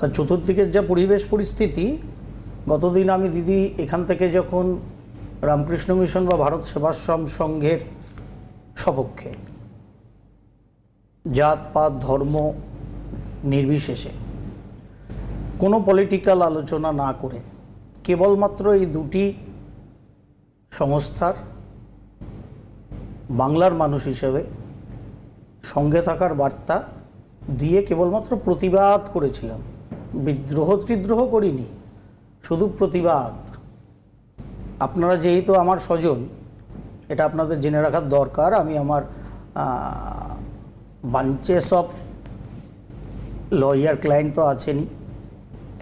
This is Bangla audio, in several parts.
তার চতুর্দিকের যা পরিবেশ পরিস্থিতি, গতদিন আমি দিদি এখান থেকে যখন রামকৃষ্ণ মিশন বা ভারত সেবাশ্রম সংঘের সপক্ষে জাত, পাত, ধর্ম নির্বিশেষে কোনো পলিটিক্যাল আলোচনা না করে কেবলমাত্র এই দুটি সংস্থার বাংলার মানুষ হিসেবে সঙ্গে থাকার বার্তা দিয়ে কেবলমাত্র প্রতিবাদ করেছিলাম। বিদ্রোহ ত্রিদ্রোহ করিনি, শুধু প্রতিবাদ। আপনারা যেহেতু আমার স্বজন, এটা আপনাদের জেনে রাখার দরকার, আমি আমার বাঞ্চেস অফ লয়ার ক্লায়েন্ট তো আছেনই,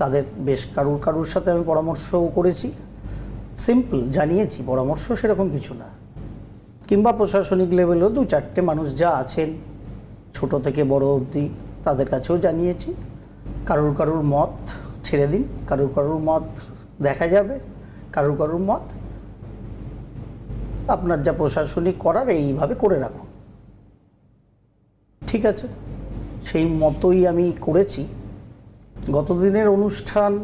তাদের বেশ কারুর কারুর সাথে আমি পরামর্শও করেছি সিম্পল জানিয়েছি, পরামর্শ সেরকম কিছু না। কিংবা প্রশাসনিক লেভেলেও দু চারটে মানুষ যা আছেন, ছোট থেকে বড় অবধি তাদের কাছেও জানিয়েছি। কারুর কারুর মত ছেড়ে দিন, কারুর কারুর মত দেখা যাবে, কারুর কারুর মত আপনার যা প্রশাসনিক করার এইভাবে করে রাখুন। ঠিক আছে? সেই মতোই আমি করেছি। গতদিনের অনুষ্ঠান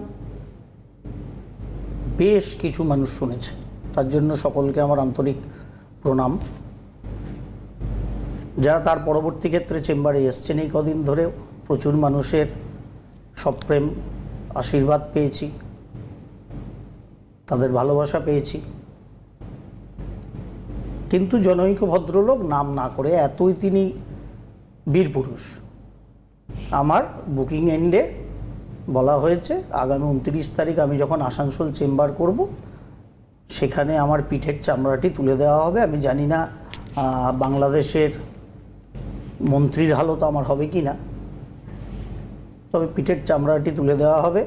বেশ কিছু মানুষ শুনেছে। তার জন্য সকলকে আমার আন্তরিক প্রণাম। যারা তার পরবর্তী ক্ষেত্রে চেম্বারে এসছেন, এই কদিন ধরে প্রচুর মানুষের সপ্রেম আশীর্বাদ পেয়েছি, তাদের ভালোবাসা পেয়েছি। কিন্তু জনৈক ভদ্রলোক নাম না করে এতই তিনি বীরপুরুষ আমার বুকিং এন্ডে বলা হয়েছে, আগামী উনত্রিশ তারিখ আমি যখন আসানসোল চেম্বার করব, সেখানে আমার পিঠের চামড়াটি তুলে দেওয়া হবে। আমি জানি না বাংলাদেশের মন্ত্রীর হালত আমার হবে কি না তবে পিঠের চামড়াটি তুলে দেওয়া হবে।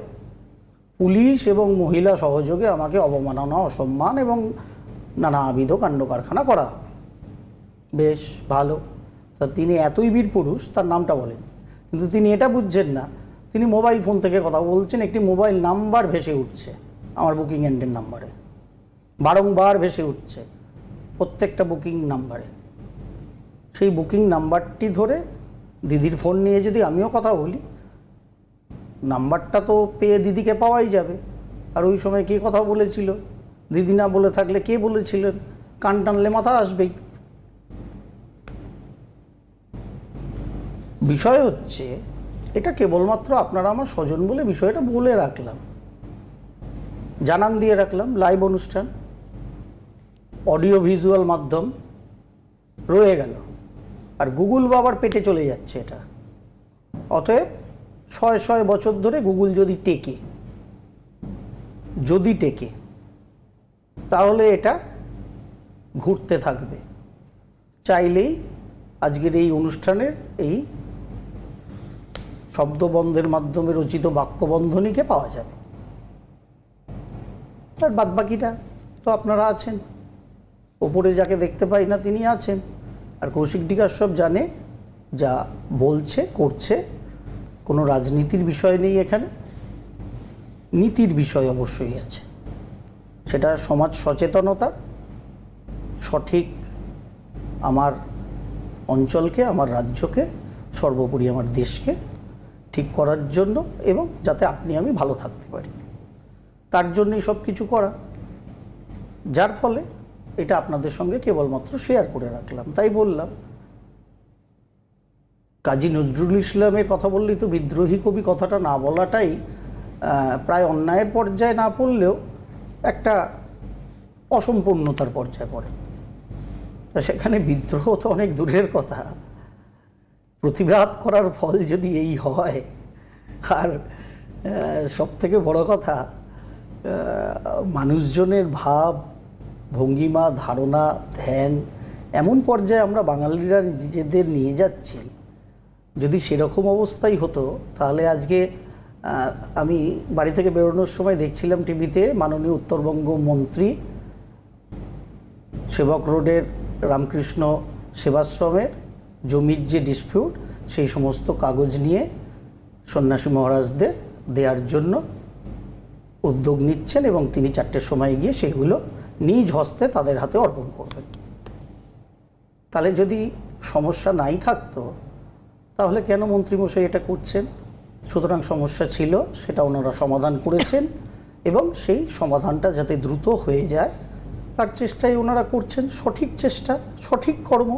পুলিশ এবং মহিলা সহযোগে আমাকে অবমাননা, অসম্মান এবং নানা নানাবিধ কাণ্ড কারখানা করা হবে। বেশ, ভালো। তা তিনি এতই বীর পুরুষ, তার নামটা বলেন। কিন্তু তিনি এটা বুঝছেন না। তিনি মোবাইল ফোন থেকে কথা বলছেন, একটি মোবাইল নাম্বার ভেসে উঠছে, আমার বুকিং এন্ডের নাম্বারে। বারংবার ভেসে উঠছে, প্রত্যেকটা বুকিং নাম্বারে। সেই বুকিং নাম্বারটি ধরে দিদির ফোন নিয়ে যদি আমিও কথা বলি নাম্বারটা তো পেয়ে দিদিকে পাওয়াই যাবে। আর ওই সময় কে কথা বলেছিল? দিদি না বলে থাকলে কে বলেছিলেন? কান টানলে মাথা আসবেই। বিষয় হচ্ছে, এটা কেবলমাত্র আপনারা আমার স্বজন বলে বিষয়টা বলে রাখলাম। জানান দিয়ে রাখলাম লাইভ অনুষ্ঠান। অডিও ভিজুয়াল মাধ্যম রয়ে গেল। আর গুগল বাবার পেটে চলে যাচ্ছে এটা। অতএব ছয় ছয় বছর ধরে গুগল যদি টেকে যদি টেকে, তাহলে এটা ঘুরতে থাকবে। চাইলেই আজকের এই অনুষ্ঠানের এই শব্দবন্ধের মাধ্যমে রচিত বাক্যবন্ধনীকে পাওয়া যাবে। আর বাদ বাকিটা তো আপনারা আছেন। ওপরে যাকে দেখতে পাই না, তিনি আছেন। আর কৌশিক ডিকার সব জানে, যা বলছে, করছে কোনো রাজনীতির বিষয় নেই এখানে। নীতির বিষয় অবশ্যই আছে। সেটা সমাজ সচেতনতা সঠিক আমার অঞ্চলকে, আমার রাজ্যকে, সর্বোপরি আমার দেশকে ঠিক করার জন্য এবং যাতে আপনি আমি ভালো থাকতে পারি। তার জন্যই সব কিছু করা। যার ফলে এটা আপনাদের সঙ্গে কেবলমাত্র শেয়ার করে রাখলাম। তাই বললাম কাজী নজরুল ইসলামের কথা বললেই তো বিদ্রোহী কবি কথাটা না বলাটাই প্রায় অন্যায়ের পর্যায়ে না পড়লেও একটা অসম্পূর্ণতার পর্যায়ে পড়ে। তা সেখানে বিদ্রোহ তো অনেক দূরের কথা। প্রতিবাদ করার ফল যদি এই হয়, আর সব থেকে বড় কথা মানুষজনের ভাব, ভঙ্গিমা, ধারণা, ধ্যান, এমন পর্যায়ে আমরা বাঙালিরা নিজেদের নিয়ে যাচ্ছি। যদি সেরকম অবস্থাই হতো, তাহলে আজকে আমি বাড়ি থেকে বেরোনোর সময় দেখছিলাম টিভিতে মাননীয় উত্তরবঙ্গ মন্ত্রী সেবক রোডের রামকৃষ্ণ সেবাশ্রমের জমির যে ডিসপিউট সেই সমস্ত কাগজ নিয়ে সন্ন্যাসী মহারাজদের দেওয়ার জন্য উদ্যোগ নিচ্ছেন এবং তিনি চারটের সময় গিয়ে সেগুলো নিজ হস্তে তাদের হাতে অর্পণ করবেন। তাহলে যদি সমস্যা নাই থাকতো তাহলে কেন মন্ত্রীমশাই এটা করছেন? সুতরাং সমস্যা ছিল সেটা ওনারা সমাধান করেছেন এবং সেই সমাধানটা যাতে দ্রুত হয়ে যায় তার চেষ্টাই ওনারা করছেন। সঠিক চেষ্টা সঠিক কর্ম